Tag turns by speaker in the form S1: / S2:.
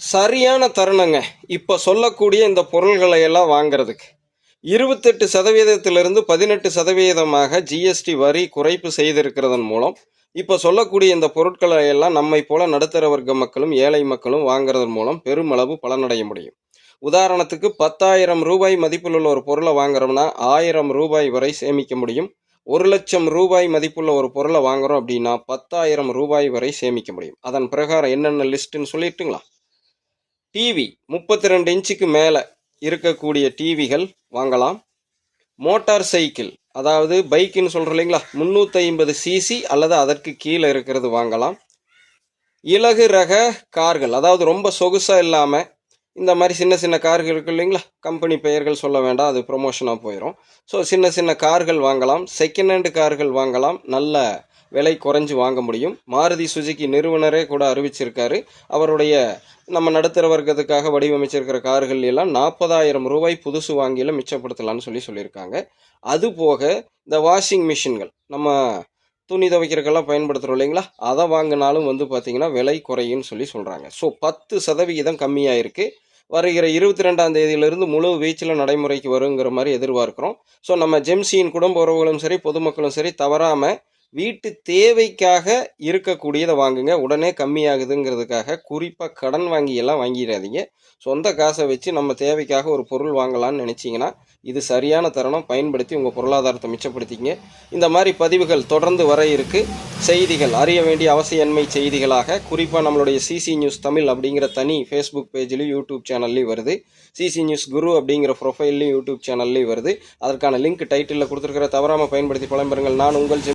S1: சரியான தருணங்க. இப்போ சொல்லக்கூடிய இந்த பொருள்களை எல்லாம் வாங்குறதுக்கு. இருபத்தெட்டு சதவீதத்திலிருந்து பதினெட்டு சதவீதமாக ஜிஎஸ்டி வரி குறைப்பு செய்திருக்கிறதன் மூலம் இப்போ சொல்லக்கூடிய இந்த பொருட்களை எல்லாம் நம்மை போல நடுத்தர வர்க்க மக்களும் ஏழை மக்களும் வாங்குறதன் மூலம் பெருமளவு பலனடைய முடியும். உதாரணத்துக்கு பத்தாயிரம் ரூபாய் மதிப்பில் உள்ள ஒரு பொருளை வாங்குறோம்னா ஆயிரம் ரூபாய் வரை சேமிக்க முடியும். ஒரு லட்சம் ரூபாய் மதிப்புள்ள ஒரு பொருளை வாங்குறோம் அப்படின்னா பத்தாயிரம் ரூபாய் வரை சேமிக்க முடியும். அதன் பிரகாரம் என்னென்ன லிஸ்ட்டுன்னு சொல்லிட்டுங்களா? டிவி முப்பத்தி ரெண்டு இன்ச்சுக்கு மேலே இருக்கக்கூடிய டிவிகள் வாங்கலாம். மோட்டார் சைக்கிள் அதாவது பைக்குன்னு சொல்கிறோம் இல்லைங்களா? முந்நூற்றி ஐம்பது சிசி அல்லது அதற்கு கீழே இருக்கிறது வாங்கலாம். இலகு ரக கார்கள் அதாவது ரொம்ப சொகுசாக இல்லாமல் இந்த மாதிரி சின்ன சின்ன கார்கள் இருக்கு இல்லைங்களா? கம்பெனி பெயர்கள் சொல்ல வேண்டாம் அது ப்ரொமோஷனாக போயிடும் ஸோ சின்ன சின்ன கார்கள் வாங்கலாம் செகண்ட் ஹேண்டு கார்கள் வாங்கலாம் நல்ல விலை குறைஞ்சு வாங்க முடியும். மாருதி சுசுகி நிறுவனரே கூட அறிவிச்சிருக்காரு. அவருடைய நம்ம நடுத்தர வர்க்கத்துக்காக வடிவமைச்சிருக்கிற கார்கள் எல்லாம் நாற்பதாயிரம் ரூபாய் புதுசு வாங்கியில் மிச்சப்படுத்தலாம்னு சொல்லி சொல்லியிருக்காங்க. அது போக இந்த வாஷிங் மிஷின்கள் நம்ம துணி துவைக்கிறதுக்கெல்லாம் பயன்படுத்துகிறோம் இல்லைங்களா? அதை வாங்கினாலும் வந்து பார்த்திங்கன்னா விலை குறையும்னு சொல்லி சொல்கிறாங்க ஸோ பத்து சதவிகிதம் கம்மியாக இருக்குது வருகிற இருபத்தி ரெண்டாம் தேதியிலிருந்து முழு வீச்சில் நடைமுறைக்கு வருங்கிற மாதிரி எதிர்பார்க்குறோம். ஸோ நம்ம ஜெம்சியின் குடும்ப உறவுகளும் சரி பொதுமக்களும் சரி தவறாமல் வீட்டு தேவைக்காக இருக்கக்கூடியதை வாங்குங்க. உடனே கம்மியாகுதுங்கிறதுக்காக குறிப்பாக கடன் வாங்கி எல்லாம் வாங்கிடாதீங்க. சொந்த காசை வச்சு நம்ம தேவைக்காக ஒரு பொருள் வாங்கலாம்னு நினச்சிங்கன்னா இது சரியான தருணம். பயன்படுத்தி உங்கள் பொருளாதாரத்தை மிச்சப்படுத்திங்க. இந்த மாதிரி பதிவுகள் தொடர்ந்து வர இருக்கு. செய்திகள் அறிய வேண்டிய அவசியன்மை செய்திகளாக குறிப்பாக நம்மளுடைய சிசி நியூஸ் தமிழ் அப்படிங்கிற தனி ஃபேஸ்புக் பேஜ்லேயும் யூடியூப் சேனல்லையும் வருது. சிசி நியூஸ் குரு அப்படிங்கிற ப்ரொஃபைல்லையும் யூடியூப் சேனல்லையும் வருது. அதற்கான லிங்க் டைட்டிலில் கொடுத்துருக்கிற தவறாமல் பயன்படுத்தி பலம்பெறுங்கள் நான் உங்கள்